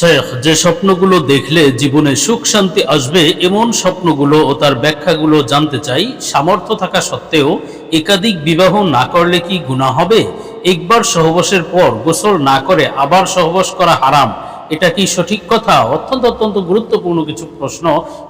শেখ, যে স্বপ্নগুলো দেখলে জীবনে সুখ, শান্তি আসবে, এমন স্বপ্নগুলো ও তার ব্যাখ্যাগুলো জানতে চাই। সামর্থ্য থাকা সত্ত্বেও একাধিক বিবাহ না করলে কি গুণা হবে? একবার সহবাসের পর গোসল না করে আবার সহবাস করা হারাম। এটা কি সঠিক কথা? অত্যন্ত অত্যন্ত গুরুত্বপূর্ণ কিছু প্রশ্ন,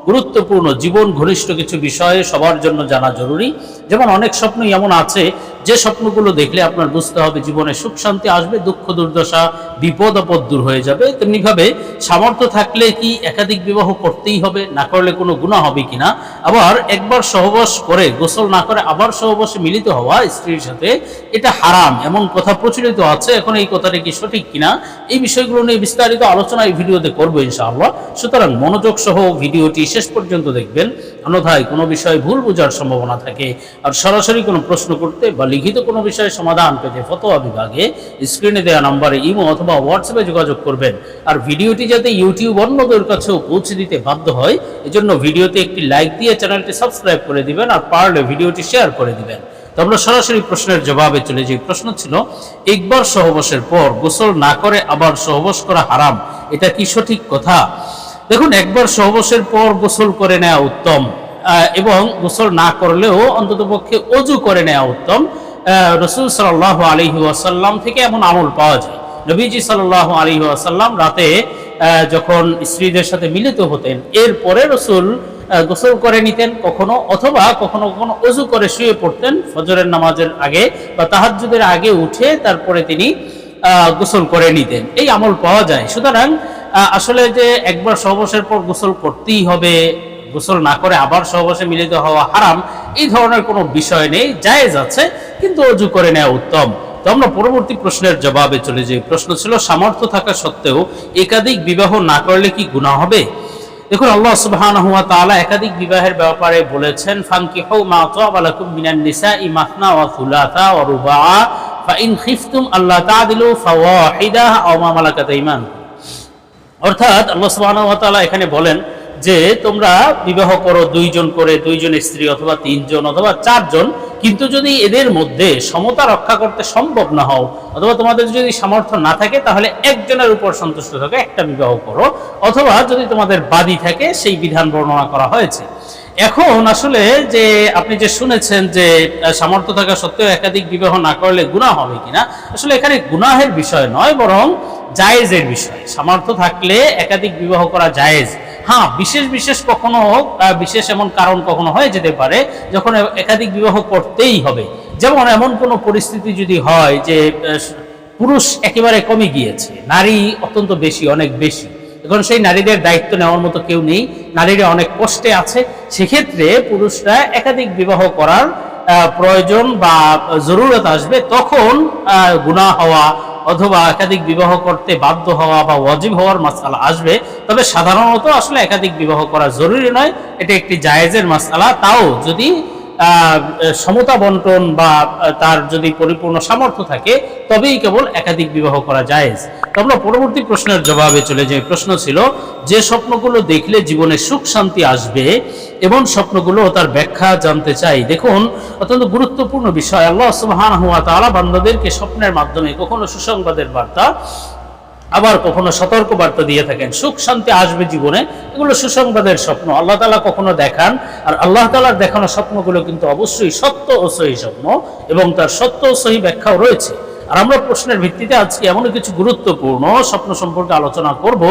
গুরুত্বপূর্ণ, জীবন ঘনিষ্ঠ কিছু বিষয়ে সবার জন্য জানা জরুরি। যেমন অনেক স্বপ্নই এমন আছে যে স্বপ্নগুলো দেখলে আপনার বুঝতে হবে জীবনে সুখ, শান্তি আসবে, দুঃখ, দুর্দশা, বিপদ, আপদ দূর হয়ে যাবে। তেমনিভাবে সামর্থ্য থাকলে কি একাধিক বিবাহ করতেই হবে, না করলে কোনো গুণা হবে কিনা আবার একবার সহবাস করে, গোসল না করে আবার সহবাসে মিলিত হওয়া স্ত্রীর সাথে এটা হারাম। এমন কথা প্রচলিত আছে, এখন এই কথাটা কি সঠিক কিনা এই বিষয়গুলো নিয়ে বিস্তারিত আলোচনা এই ভিডিওতে করব ইনশাআল্লাহ। সুতরাং মনোযোগ সহ ভিডিওটি শেষ পর্যন্ত দেখবেন। অন্যথায় কোনো বিষয়ে ভুল বোঝার সম্ভাবনা থাকে। আর সরাসরি কোনো প্রশ্ন করতে বা লিখিত কোনো বিষয়ে সমাধান পেতে ফতোয়া বিভাগে স্ক্রিনে দেওয়া নম্বরে ইমো অথবা হোয়াটসঅ্যাপে যোগাযোগ করবেন। আর ভিডিওটি যাতে ইউটিউব অন্যদের কাছেও পৌঁছে দিতে বাধ্য হয়, এজন্য ভিডিওতে একটি লাইক দিয়ে চ্যানেলটি সাবস্ক্রাইব করে দিবেন আর পারলে ভিডিওটি শেয়ার করে দিবেন। তো আমরা সরাসরি প্রশ্নের জবাবে চলে যাই। প্রশ্ন ছিল, একবার সহবাসের পর গোসল না করে আবার সহবাস করা হারাম, এটা কি সঠিক কথা? দেখুন, একবার সহবাসের পর গোসল করে নেওয়া উত্তম। এবং গোসল না করলেও অন্ততপক্ষে অজু করে নেওয়া উত্তম। রসুল সাল্লাহ আলহি ওয়াসাল্লাম থেকে এমন আমল পাওয়া যায়। নবীজি সাল্লাহ আলহি ওয়াসাল্লাম রাতে যখন স্ত্রীদের সাথে মিলিত হতেন, এরপরে রসুল গোসল করে নিতেন, কখনো অথবা কখনো কখনো অজু করে শুয়ে পড়তেন, ফজরের নামাজের আগে বা তাহাজ্জুদের আগে উঠে তারপরে তিনি গোসল করে নিতেন। এই আমল পাওয়া যায়। সুতরাং আসলে যে একবার সহবাসের পর গোসল করতেই হবে, গোসল না করে আবার সহবাসে মিলিত হওয়া হারাম, এই ধরনের কোনো বিষয় নেই, জায়েজ আছে, কিন্তু অজু করে নেওয়া উত্তম। তো আমরা পরবর্তী প্রশ্নের জবাবে চলে যাই। প্রশ্ন ছিল, সামর্থ্য থাকা সত্ত্বেও একাধিক বিবাহ না করলে কি গুনাহ হবে? দেখুন, আল্লাহ সুবহানাহু ওয়া তাআলা একাধিক বিবাহের ব্যাপারে বলেছেন মা মাসনা ওয়া থুলাথা ওয়া রুবাআ ফাইন খিফতুম আল্লাহ মা ঈমানুকুম অর্থাৎ আল্লাহ সুবহানাহু এখানে বলেন যে তোমরা বিবাহ করো দুইজন করে দুইজন স্ত্রী অথবা তিনজন অথবা চারজন, কিন্তু যদি এদের মধ্যে সমতা রক্ষা করতে সম্ভব না হও, অথবা তোমাদের যদি সামর্থ্য না থাকে, তাহলে একজনের উপর সন্তুষ্ট থাকে একটা বিবাহ করো, অথবা যদি তোমাদের বাদী থাকে, সেই বিধান বর্ণনা করা হয়েছে। এখন আসলে যে আপনি যে শুনেছেন যে সামর্থ্য থাকা সত্ত্বেও একাধিক বিবাহ না করলে গুনাহ হবে কিনা, আসলে এখানে গুনাহের বিষয় নয়, বরং জায়েজের বিষয়। সামর্থ্য থাকলে একাধিক বিবাহ করা জায়েজ। হ্যাঁ বিশেষ বিশেষ কখনো হোক বিশেষ এমন কারণ কখনো হয়ে যেতে পারে যখন একাধিক বিবাহ করতেই হবে। যেমন এমন কোনো পরিস্থিতি যদি হয় যে পুরুষ একেবারে কমে গিয়েছে, নারী অত্যন্ত বেশি, অনেক বেশি। এখন সেই নারীদের দায়িত্ব নেওয়ার মতো কেউ নেই, নারীরা অনেক কষ্টে আছে। সেক্ষেত্রে পুরুষরা একাধিক বিবাহ করার প্রয়োজন বা জরুরত আসবে, তখন গুণা হওয়া অথবা একাধিক বিবাহ করতে বাধ্য হওয়া বা ওয়াজিব হওয়ার মাসালা আসবে, তবে সাধারণত আসলে একাধিক বিবাহ করা জরুরি নয়। এটা একটি জায়েজের মাসালা। তাও যদি সমতা বন্টন বা তার যদি পরিপূর্ণ সামর্থ্য থাকে, তবেই কেবল একাধিক বিবাহ করা যায় আমরা পরবর্তী প্রশ্নের জবাবে চলে যাই। প্রশ্ন ছিল, যে স্বপ্নগুলো দেখলে জীবনে সুখ, শান্তি আসবে এবং স্বপ্নগুলো তার ব্যাখ্যা জানতে চাই। দেখুন, অত্যন্ত গুরুত্বপূর্ণ বিষয়। আল্লাহ ওয়া তাআলা বান্দাদেরকে স্বপ্নের মাধ্যমে কখনো সুসংবাদের বার্তা আবার কখনো সতর্ক বার্তা দিয়ে থাকেন। সুখ, শান্তি আসবে জীবনে। এগুলো সুসংবাদের স্বপ্ন। আল্লাহ তালা কখনো দেখান। আর আল্লাহ তালার দেখানো স্বপ্নগুলো কিন্তু অবশ্যই সত্য ও সহি স্বপ্ন এবং তার সত্য ও সহি ব্যাখ্যাও রয়েছে। আর আমরা প্রশ্নের ভিত্তিতে আজকে এমন কিছু গুরুত্বপূর্ণ স্বপ্ন সম্পর্কে আলোচনা করব।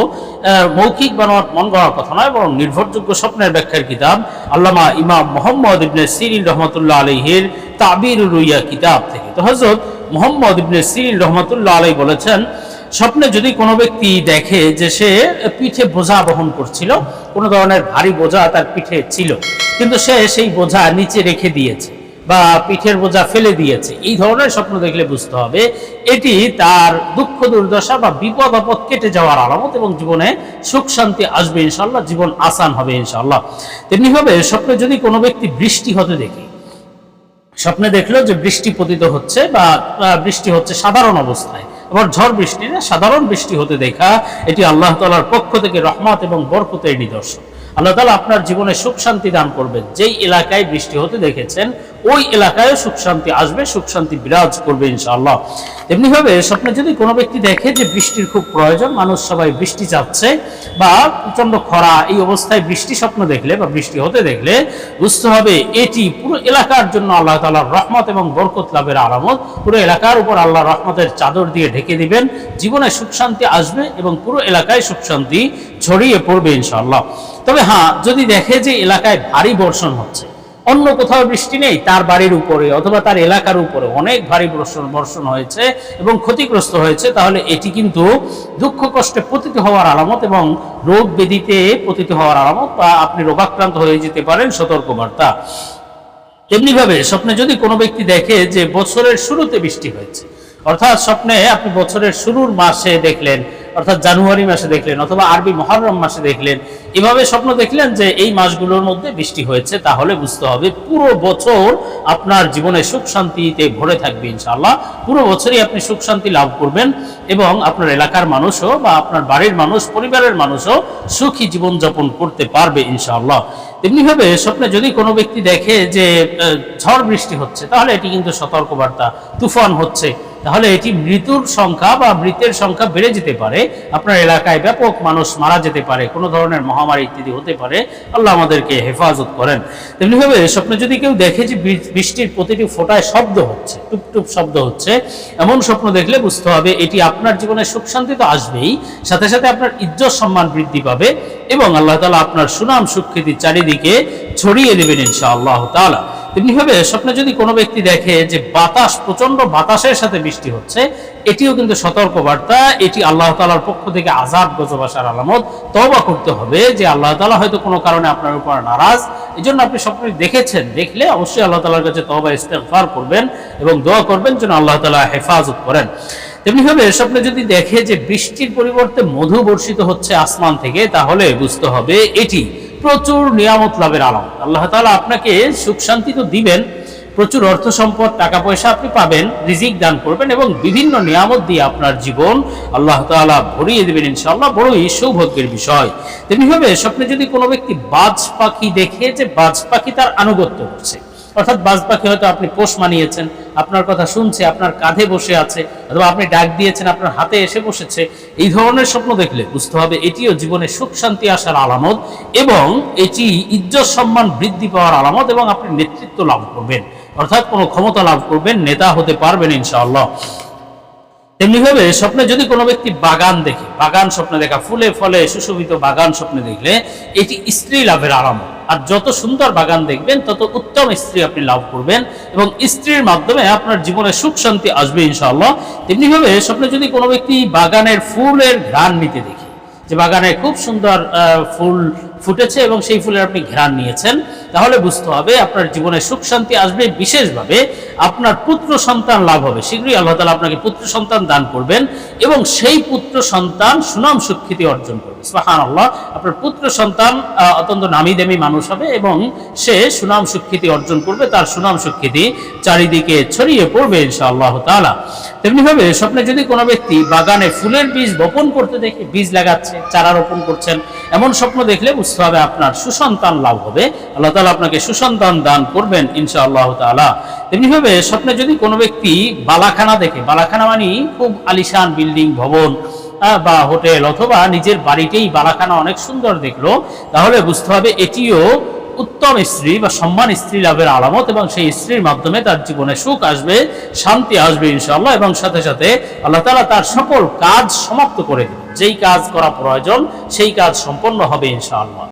মৌখিক বানোয়ার মন গড়ার কথা নয়, বরং নির্ভরযোগ্য স্বপ্নের ব্যাখ্যার কিতাব। আল্লামা ইমাম মোহাম্মদ ইবনে সিরিন রহমতুল্লাহ আলহির তাবির রুইয়া কিতাব থেকে। তো হজরত মোহাম্মদ ইবনে সিরিন রহমতুল্লাহ আলাই বলেছেন স্বপ্নে যদি কোনো ব্যক্তি দেখে যে সে পিঠে বোঝা বহন করছিল, কোনো ধরনের ভারী বোঝা তার পিঠে ছিল, কিন্তু সে সেই বোঝা নিচে রেখে দিয়েছে বা পিঠের বোঝা ফেলে দিয়েছে, এই ধরনের স্বপ্ন দেখলে বুঝতে হবে এটি তার দুঃখ, দুর্দশা বা বিপদ, আপদ কেটে যাওয়ার আলামত এবং জীবনে সুখ, শান্তি আসবে ইনশাল্লাহ জীবন আসান হবে ইনশাল্লাহ তেমনিভাবে স্বপ্নে যদি কোনো ব্যক্তি বৃষ্টি হতে দেখে, স্বপ্নে দেখল যে বৃষ্টি পতিত হচ্ছে বা বৃষ্টি হচ্ছে সাধারণ অবস্থায় আবার ঝড় বৃষ্টি না, সাধারণ বৃষ্টি হতে দেখা, এটি আল্লাহ তালার পক্ষ থেকে রহমত এবং বরকতের নিদর্শন। আল্লাহ তালা আপনার জীবনে সুখ শান্তি দান করবেন। যেই এলাকায় বৃষ্টি হতে দেখেছেন ওই এলাকায় সুখ শান্তি আসবে, সুখ শান্তি বিরাজ করবে ইনশাআল্লাহ। এমনিভাবে স্বপ্নে যদি কোনো ব্যক্তি দেখে যে বৃষ্টির খুব প্রয়োজন, মানুষ সবাই বৃষ্টি চাচ্ছে বা প্রচণ্ড খরা, এই অবস্থায় বৃষ্টি স্বপ্ন দেখলে বা বৃষ্টি হতে দেখলে বুঝতে হবে এটি পুরো এলাকার জন্য আল্লাহ তালার রহমত এবং বরকত লাভের আলামত পুরো এলাকার উপর আল্লাহ রহমতের চাদর দিয়ে ঢেকে দিবেন। জীবনে সুখ শান্তি আসবে এবং পুরো এলাকায় সুখ শান্তি ছড়িয়ে পড়বে ইনশাআল্লাহ। তবে হ্যাঁ যদি দেখে যে এলাকায় ভারী বর্ষণ হচ্ছে অন্য কোথাও বৃষ্টি নেই, তার বাড়ির উপরে অথবা তার এলাকার উপরে। অনেক ভারী বর্ষণ বর্ষণ হয়েছে এবং ক্ষতিগ্রস্ত হয়েছে। তাহলে এটি কিন্তু দুঃখ কষ্টে পতিত হওয়ার আলামত এবং রোগ ব্যাধিতে পতিত হওয়ার আলামত বা আপনি রোগাক্রান্ত হয়ে যেতে পারেন সতর্কবার্তা। তেমনিভাবে স্বপ্নে যদি কোনো ব্যক্তি দেখে যে বছরের শুরুতে বৃষ্টি হয়েছে, অর্থাৎ স্বপ্নে আপনি বছরের শুরুর মাসে দেখলেন অর্থাৎ জানুয়ারি মাসে দেখলেন অথবা আরবি মহরম মাসে দেখলেন, এভাবে স্বপ্ন দেখলেন যে এই মাসগুলোর মধ্যে বৃষ্টি হয়েছে, তাহলে বুঝতে হবে পুরো বছর আপনার জীবনে সুখ শান্তিতে ভরে থাকবে ইনশাআল্লাহ। পুরো বছরই আপনি সুখ শান্তি লাভ করবেন এবং আপনার এলাকার মানুষও বা আপনার বাড়ির মানুষ, পরিবারের মানুষও সুখী জীবনযাপন করতে পারবে ইনশাআল্লাহ। তেমনিভাবে স্বপ্নে যদি কোনো ব্যক্তি দেখে যে ঝড় বৃষ্টি হচ্ছে, তাহলে এটি কিন্তু সতর্কবার্তা, তুফান হচ্ছে। তাহলে এটি মৃত্যুর সংখ্যা বা মৃতের সংখ্যা বেড়ে যেতে পারে। আপনার এলাকায় ব্যাপক মানুষ মারা যেতে পারে, কোনো ধরনের মহামারী ইত্যাদি হতে পারে। আল্লাহ আমাদেরকে হেফাজত করেন। তেমনিভাবে স্বপ্নে যদি কেউ দেখে যে বৃষ্টির প্রতিটি ফোঁটায় শব্দ হচ্ছে, টুপটুপ শব্দ হচ্ছে, এমন স্বপ্ন দেখলে বুঝতে হবে এটি আপনার জীবনে সুখ শান্তি তো আসবেই, সাথে সাথে আপনার ইজ্জত সম্মান বৃদ্ধি পাবে এবং আল্লাহ তালা আপনার সুনাম সুখ্যাতি চারিদিকে ছড়িয়ে দেবেন ইনশা আল্লাহ তালা তেমনিভাবে স্বপ্নে যদি কোনো ব্যক্তি দেখে যে বাতাস প্রচণ্ড বাতাসের সাথে বৃষ্টি হচ্ছে, এটিও কিন্তু সতর্ক বার্তা এটি আল্লাহ তালার পক্ষ থেকে আজাব গজব আসার আলামত। তবা করতে হবে যে আল্লাহ তালা হয়তো কোনো কারণে আপনার উপর নারাজ। এই জন্য আপনি স্বপ্নে দেখেছেন, দেখলে অবশ্যই আল্লাহ তালার কাছে তবা ইস্তেগফার করবেন এবং দোয়া করবেন যেন আল্লাহ তালা হেফাজত করেন। তেমনিভাবে স্বপ্নে যদি দেখে যে বৃষ্টির পরিবর্তে মধু বর্ষিত হচ্ছে আসমান থেকে, তাহলে বুঝতে হবে এটি প্রচুর নিয়ামত লাভের আলাম আল্লাহ তালা আপনাকে সুখ শান্তি তো দিবেন, প্রচুর অর্থ সম্পদ, টাকা পয়সা আপনি পাবেন, রিজিক দান করবেন এবং বিভিন্ন নিয়ামত দিয়ে আপনার জীবন আল্লাহ তালা ভরিয়ে দেবেন ইনশাআল্লাহ। বড়ই সৌভাগ্যের বিষয়। তেমনিভাবে স্বপ্নে যদি কোনো ব্যক্তি বাজ পাখি দেখে যে বাজ পাখি তার আনুগত্য করছে অর্থাৎ বাজ পাখি হয়তো আপনি পোষ মানিয়েছেন, আপনার কথা শুনছে, আপনার কাঁধে বসে আছে, অথবা আপনি ডাক দিয়েছেন, আপনার হাতে এসে বসেছে, এই ধরনের স্বপ্ন দেখলে বুঝতে হবে এটিও জীবনে সুখ, শান্তি আসার আলামত এবং এটি ইজ্জত, সম্মান বৃদ্ধি পাওয়ার আলামত এবং আপনি নেতৃত্ব লাভ করবেন। অর্থাৎ কোনো ক্ষমতা লাভ করবেন, নেতা হতে পারবেন ইনশাআল্লাহ। তেমনিভাবে স্বপ্নে যদি কোনো ব্যক্তি বাগান দেখে, বাগান স্বপ্নে দেখা, ফুলে ফলে, সুশোভিত বাগান স্বপ্নে দেখলে, এটি স্ত্রী লাভের আলামত। আর যত সুন্দর বাগান দেখবেন, তত উত্তম স্ত্রী আপনি লাভ করবেন এবং স্ত্রীর মাধ্যমে আপনার জীবনে সুখ শান্তি আসবে ইনশাআল্লাহ। তেমনিভাবে স্বপ্নে যদি কোনো ব্যক্তি বাগানের ফুলের ঘ্রাণ নিতে দেখি, যে বাগানে খুব সুন্দর ফুল ফুটেছে এবং সেই ফুলের আপনি ঘ্রাণ নিয়েছেন তাহলে বুঝতে হবে আপনার জীবনে সুখ শান্তি আসবে, বিশেষভাবে আপনার পুত্র সন্তান লাভ হবে। শীঘ্রই আল্লাহ তালা আপনাকে পুত্র সন্তান দান করবেন এবং সেই পুত্র সন্তান সুনাম সুখ্যাতি অর্জন করবে। সুবহান আল্লাহ আপনার পুত্র সন্তান অত্যন্ত নামি দামি মানুষ হবে এবং সে সুনাম সুখ্যাতি অর্জন করবে, তার সুনাম সুখ্যাতি চারিদিকে ছড়িয়ে পড়বে ইনশাআল্লাহ তাআলা। তেমনিভাবে স্বপ্নে যদি কোনো ব্যক্তি বাগানে ফুলের বীজ বপন করতে দেখে বীজ লাগাচ্ছে, চারা রোপণ করছেন, এমন স্বপ্ন দেখলে বুঝতে হবে আপনার সুসন্তান লাভ হবে। আল্লাহ তাআলা আপনাকে সুসন্তান দান করবেন ইনশাআল্লাহ তাআলা। তেমনিভাবে স্বপ্নে যদি কোনো ব্যক্তি বালাখানা দেখে, বালাখানা মানে খুব আলিশান বিল্ডিং, ভবন বা হোটেল অথবা নিজের বাড়িতেই বালাখানা অনেক সুন্দর দেখল, তাহলে বুঝতে হবে এটিও উত্তম স্ত্রী বা সম্মান স্ত্রী লাভের আলামত এবং সেই স্ত্রীর মাধ্যমে তার জীবনে সুখ আসবে, শান্তি আসবে ইনশাআল্লাহ এবং সাথে সাথে আল্লাহ তাআলা তার সকল কাজ সমাপ্ত করে দেবেন। যেই কাজ করা প্রয়োজন, সেই কাজ সম্পন্ন হবে ইনশাআল্লাহ।